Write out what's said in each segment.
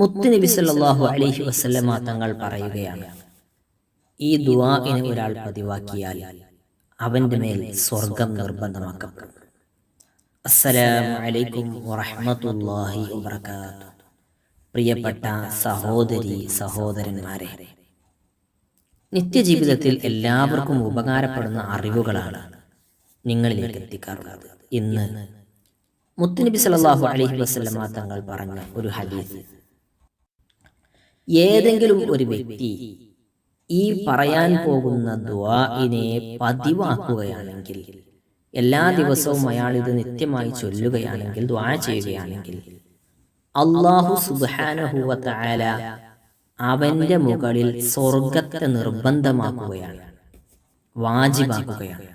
മുത്തുനബി സല്ലാഹു അലൈഹി വസല്ലമ തങ്ങൾ പറയുകയാണ്. ഈ ദുആഇനെ ഒരാൾ പതിവാക്കിയാൽ അവന്റെ മേൽ സ്വർഗം നിർബന്ധമാക്കപ്പെടും. അസ്സലാമു അലൈക്കും വറഹ്മത്തുള്ളാഹി വബറകാതുഹു. പ്രിയപ്പെട്ട സഹോദരി സഹോദരന്മാരെ നിത്യജീവിതത്തിൽ എല്ലാവർക്കും ഉപകാരപ്പെടുന്ന അറിവുകളാണ് നിങ്ങളിലേക്ക് എത്തിക്കാറുള്ളത്. ഇന്ന് മുത്തുനബി സല്ലല്ലാഹു അലഹി വസല്ലമ തങ്ങൾ പറഞ്ഞ ഒരു ഹദീസ്. ഏതെങ്കിലും ഒരു വ്യക്തി ഈ പറയാൻ പോകുന്ന ദുആഇനെ പതിവാക്കുകയാണെങ്കിൽ എല്ലാ ദിവസവും അയാൾ ഇത് നിത്യമായി ചൊല്ലുകയാണെങ്കിൽ ദുആ ചെയ്യുകയാണെങ്കിൽ അള്ളാഹു സുബ്ഹാനഹു വ തആല അവന്റെ മുകളിൽ സ്വർഗത്തെ നിർബന്ധമാക്കുകയാണ് വാജിബാക്കുകയാണ്.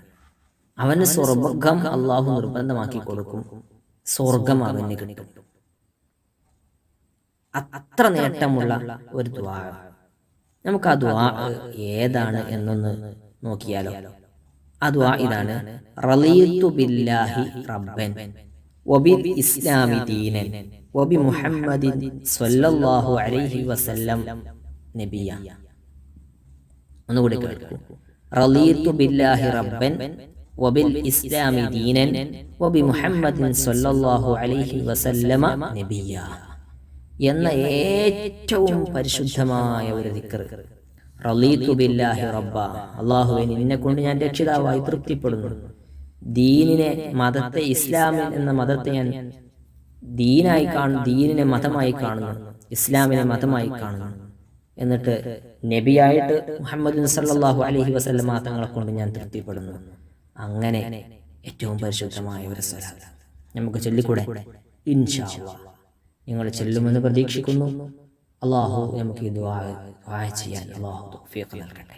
അവന് സ്വർഗം അള്ളാഹു നിർബന്ധമാക്കി കൊടുക്കും സ്വർഗം അവന് കിട്ടും. അത്ര നേട്ടമുള്ള ഒരു ദ്വാ നമുക്ക് ആ ദ്വാ ഏതാണ് എന്നൊന്ന് നോക്കിയാലോ? ആ ദ്വാ ഇതാണ്. ബില്ലാഹി റബ്ബൻ. ഇസ്ലാമി ദീനൻ. ഒന്നുകൂടി കേൾക്കൂ. ബില്ലാഹി റബ്ബൻ ഇസ്ലാമി ദീനൻ എന്ന ഏറ്റവും പരിശുദ്ധമായ ഒരു ദിക്കർ റളീതു ബില്ലാഹി റബ്ബ. കൊണ്ട് ഞാൻ രക്ഷിതാവായി തൃപ്തിപ്പെടുന്നു. ദീനിനെ മതത്തെ ഇസ്ലാമിൽ എന്ന മതത്തെ ഞാൻ ദീനായി കാണുന്നു ദീനിനെ മതമായി കാണുന്നു ഇസ്ലാമിനെ മതമായി കാണുന്നു. എന്നിട്ട് നബിയായിട്ട് മുഹമ്മദ് സല്ലാഹു അലഹി വസല്ലമ തങ്ങളെ കൊണ്ട് ഞാൻ തൃപ്തിപ്പെടുന്നു. അങ്ങനെ ഏറ്റവും പരിശുദ്ധമായ ഒരു സ്ഥലം നമുക്ക് ചൊല്ലിക്കൂടെ? ഇൻഷാ നിങ്ങൾ ചെല്ലുമെന്ന് പ്രതീക്ഷിക്കുന്നു. അള്ളാഹു നമുക്ക് ഈ ദ്വാ ദ്വാ ചെയ്യാൻ അള്ളാഹു തൗഫീഖ് നൽകട്ടെ.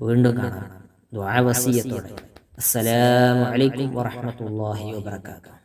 വീണ്ടും കാണാം. ദ്വാ വസീയത്തോടെ. അസ്സലാമു അലൈക്കും വറഹ്മത്തുള്ളാഹി വബറകാതുഹു.